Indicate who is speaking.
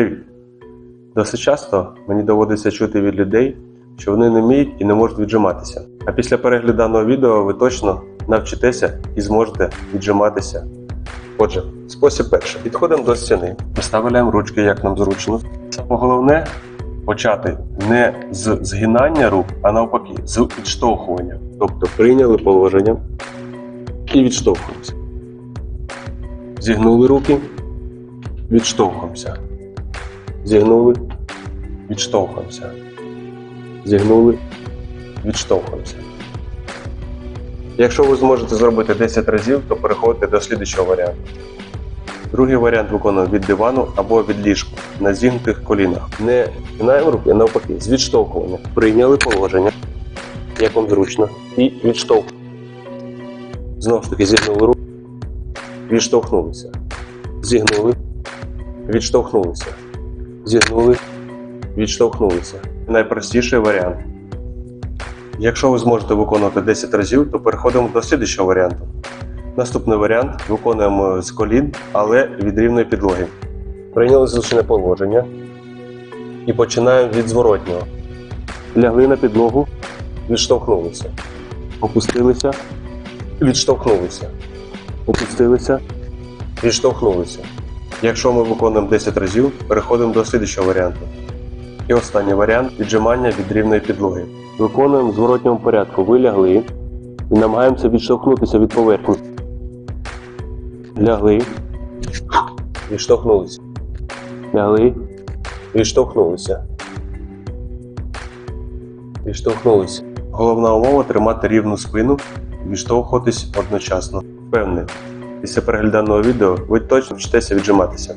Speaker 1: Привіт! Досить часто мені доводиться чути від людей, що вони не вміють і не можуть віджиматися. А після перегляду даного відео ви точно навчитеся і зможете віджиматися. Отже, спосіб перший. Підходимо до стіни, виставляємо ручки, як нам зручно. Саме головне почати не з згинання рук, а навпаки, з відштовхування. Тобто прийняли положення і відштовхуємося. Зігнули руки, відштовхуємося. Зігнули, відштовхуємося. Зігнули, відштовхуємося. Якщо ви зможете зробити 10 разів, то переходите до слідчого варіанту. Другий варіант виконуємо від дивану або від ліжку на зігнутих колінах. Не згинаємо руки, а навпаки, з відштовхування. Прийняли положення, як вам зручно, і відштовхуємо. Знову ж таки, зігнули руки, відштовхнулися. Зігнули, відштовхнулися. Зігнули, відштовхнулися. Найпростіший варіант. Якщо ви зможете виконувати 10 разів, то переходимо до слідчого варіанту. Наступний варіант виконуємо з колін, але від рівної підлоги. Прийняли зручне положення і починаємо від зворотнього. Лягли на підлогу, відштовхнулися. Опустилися, відштовхнулися. Опустилися, відштовхнулися. Якщо ми виконуємо 10 разів, переходимо до слідчого варіанту. І останній варіант віджимання від рівної підлоги. Виконуємо в зворотньому порядку. Ви лягли і намагаємося відштовхнутися від поверхні. Лягли, відштовхнулися. Лягли, відштовхнулися. Відштовхнулися. Головна умова тримати рівну спину відштовхуватись одночасно. Впевнений, після перегляданого відео ви точно вчитеся віджиматися.